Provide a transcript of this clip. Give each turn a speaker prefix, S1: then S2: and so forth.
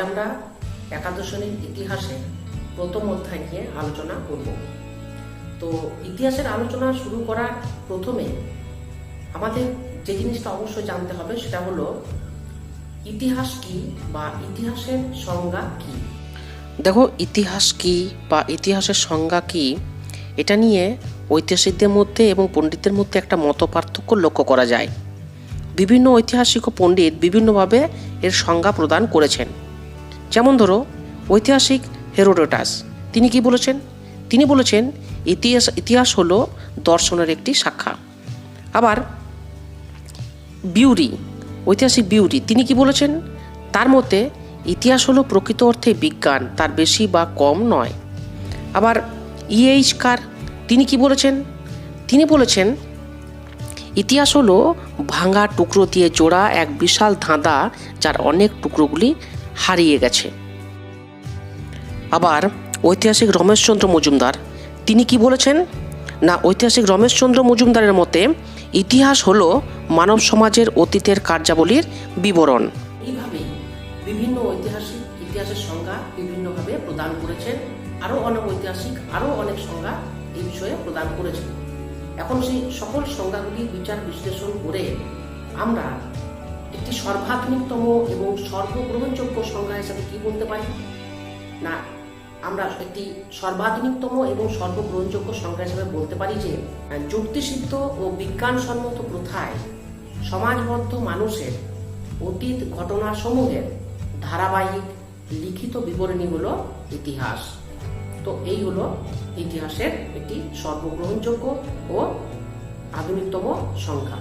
S1: আমরা একাদশ শ্রেণির ইতিহাসের প্রথম অধ্যায় নিয়ে আলোচনা করব। তো ইতিহাসের আলোচনা শুরু করার প্রথমে আমাদের যে জিনিসটা অবশ্যই জানতে হবে সেটা হলো, ইতিহাস কি বা ইতিহাসের সংজ্ঞা কি? দেখো, ইতিহাস কি বা ইতিহাসের সংজ্ঞা কি, এটা নিয়ে ঐতিহাসিকদের মধ্যে এবং পণ্ডিতদের মধ্যে একটা মত পার্থক্য লক্ষ্য করা যায়। বিভিন্ন ঐতিহাসিক ও পণ্ডিত বিভিন্নভাবে এর সংজ্ঞা প্রদান করেছেন। যেমন ধরো, ঐতিহাসিক হেরোডোটাস। তিনি কি বলেছেন? তিনি বলেছেন, ইতিহাস ইতিহাস হলো দর্শনের একটি শাখা। আবার, বিউরি, ঐতিহাসিক বিউরি, তিনি কি বলেছেন? তার মতে, ইতিহাস হলো প্রকৃত অর্থে বিজ্ঞান, তার বেশি বা কম নয়। আবার ইএইচ কার, তিনি কি বলেছেন? তিনি বলেছেন, ইতিহাস হলো ভাঙা টুকরো দিয়ে জোড়া এক বিশাল ধাঁধা, যার অনেক টুকরোগুলি হারিয়ে গেছে। আবার ঐতিহাসিক রমেশচন্দ্র মজুমদার, তিনি কি বলেছেন? না, ঐতিহাসিক রমেশচন্দ্র মজুমদারের মতে, ইতিহাস হল মানব সমাজের অতীতের কার্যাবলীর বিবরণ। এইভাবে বিভিন্ন ঐতিহাসিক ইতিহাসের সংজ্ঞা বিভিন্নভাবে প্রদান করেছেন। আরও অনেক ঐতিহাসিক, আরও অনেক সংজ্ঞা এই বিষয়ে প্রদান করেছেন। এখন সেই সকল সংজ্ঞাগুলি বিচার বিশ্লেষণ করে আমরা একটি সর্বাধুনিকতম এবং সর্বগ্রহণযোগ্য সংজ্ঞা হিসাবে কি বলতে পারি? না, আমরা একটি সর্বাধুনিকতম এবং সর্বগ্রহণযোগ্য সংজ্ঞা হিসাবে বলতে পারি যে যুক্তিসিদ্ধ ও বিজ্ঞানসম্মত প্রথায় সমাজবদ্ধ মানুষের অতীত ঘটনাসমূহের ধারাবাহিক লিখিত বিবরণী হলো ইতিহাস। তো এই হলো ইতিহাসের একটি সর্বগ্রহণযোগ্য ও আধুনিকতম সংখ্যা।